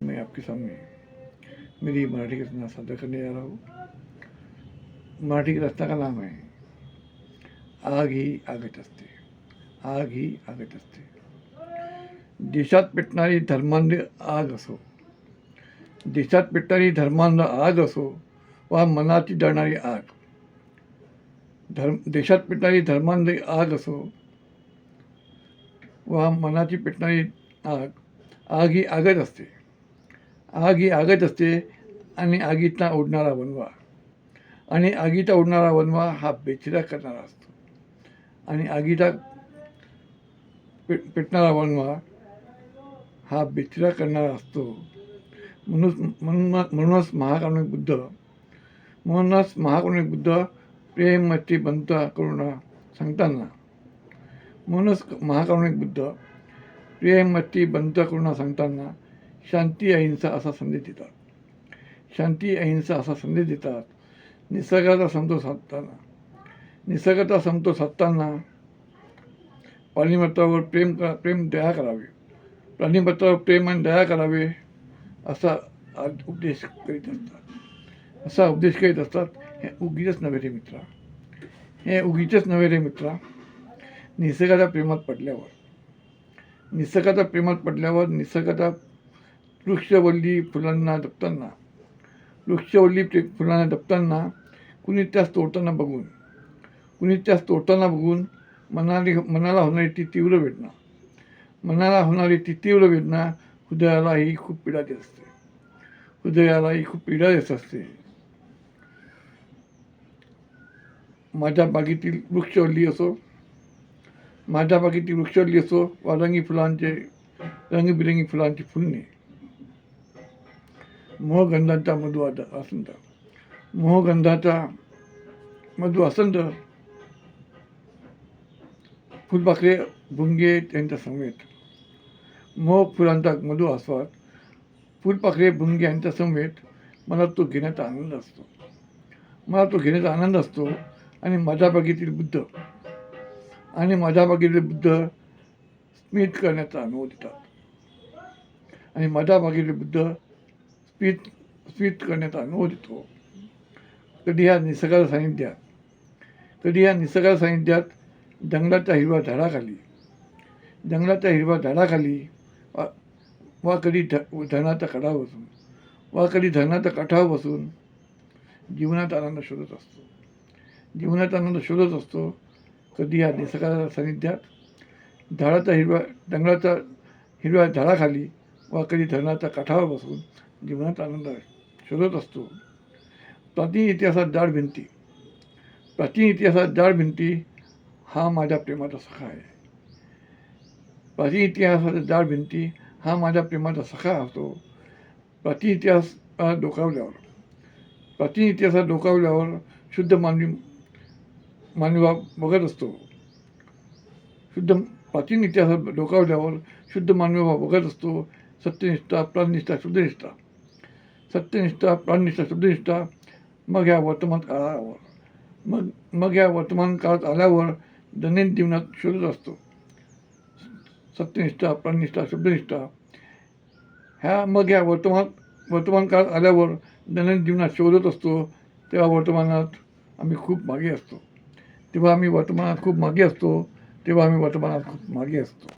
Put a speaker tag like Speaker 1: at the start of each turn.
Speaker 1: मैं आपके सामने मेरी मराठी की रचना सादर करने जा रहा हूँ। मराठी की रचना का नाम है आग ही आगत असते आग ही आगत असते देशात पेटणारी धर्मांध आग असो देशात पेटणारी धर्मांध आग असो वा मनाची जळणारी आग। धर्म देशात पेटणारी धर्मांध आग असो वा मनाची पेटणारी आग आग ही आगत असते आग ही आगत असते आणि आगीतला उडणारा वनवा. आणि आगीचा उडणारा वनवा हा बेचिरा करणारा असतो. आणि आगीचा पेट पेटणारा वनवा हा बेचिरा करणारा असतो. म्हणून म्हणून म्हणूनच महाकारुणिक बुद्ध म्हणूनच महाकारुणिक बुद्ध प्रेम मती बंत करुणा सांगताना म्हणूनच महाकारुणिक बुद्ध प्रेम मती बंत करुणा सांगताना शांती अहिंसा असा संदेश देतात. शांती अहिंसा असा संदेश देतात. निसर्गाचा समतोल साधताना. निसर्गाचा समतोल साधताना प्राणीमत्तावर प्रेम करा प्रेम दया करावे. प्राणीमत्तावर प्रेम आणि दया करावे असा उपदेश करीत असतात. असा उपदेश करीत असतात. हे उगीचच नव्हे रे मित्रा. हे उगीचच नव्हे रे मित्रा. निसर्गाच्या प्रेमात पडल्यावर. निसर्गाच्या प्रेमात पडल्यावर निसर्गाचा वृक्षवल्ली फुलांना जपताना वृक्षवल्ली फुलांना जपताना कुणी त्यास तोडताना बघून कुणी त्यास तोडताना बघून मनाली मनाला होणारी ती तीव्र वेदना मनाला होणारी ती तीव्र वेदना हृदयालाही खूप पीडा देत असते. हृदयालाही खूप पीडा देत असते. माझ्या बागेतील वृक्षवल्ली असो माझ्या बागेतील वृक्षवल्ली असो वा रंगी फुलांचे रंगीबिरंगी फुलांची फुलणे मोहगंधांचा मधु आद असंत मोहगंधाचा मधु असंत फुलपाखरे भुंगे त्यांच्या समेत. मोह फुलांचा मधु आस्वाद. फुलपाखरे भुंगे यांच्या समेत मला तो घेण्याचा आनंद असतो. मला तो घेण्याचा आनंद असतो आणि माझ्या बागेतील बुद्ध आणि माझ्या बागेतील बुद्ध स्मित करण्याचा अनुभव देतात. आणि माझ्या बागेतील बुद्ध स्पीच स्पीच करण्याचा अनुभव देतो कधी ह्या निसर्गाच्या सानिध्यात कधी ह्या निसर्गाच्या सानिध्यात जंगलाच्या हिरव्या झाडाखाली जंगलाच्या हिरव्या झाडाखाली वा वा कधी ध धरणाच्या कडावर बसून वा कधी धरणाच्या काठावर बसून जीवनात आनंद शोधत असतो. जीवनात आनंद शोधत असतो. कधी या निसर्गाच्या सानिध्यात झाडाच्या हिरव्या जंगलाच्या हिरव्या झाडाखाली वा कधी धरणाच्या काठावर बसून जीवनात आनंद शोधत असतो. प्राचीन इतिहासात जाड भिंती. प्राचीन इतिहासात जाड भिंती हा माझ्या प्रेमाचा सखा आहे. प्राचीन इतिहासाच्या जाड भिंती हा माझ्या प्रेमाचा सखा असतो. प्राचीन इतिहास डोकावल्यावर. प्राचीन इतिहासात डोकावल्यावर शुद्ध मानवी मानवा बघत असतो. शुद्ध प्राचीन इतिहासात डोकावल्यावर शुद्ध मानवी बघत असतो. सत्यनिष्ठा प्राणनिष्ठा शुद्धनिष्ठा. सत्यनिष्ठा प्राणनिष्ठा शुद्धनिष्ठा मग या वर्तमान काळावर मग मग या वर्तमान काळात आल्यावर दैनंदिन जीवनात शोधत असतो. सत्यनिष्ठा प्राणनिष्ठा शुद्धनिष्ठा ह्या मग या वर्तमान वर्तमान काळात आल्यावर दैनंदिन जीवनात शोधत असतो. तेव्हा वर्तमानात आम्ही खूप मागे असतो. तेव्हा आम्ही वर्तमानात खूप मागे असतो. तेव्हा आम्ही वर्तमानात खूप मागे असतो.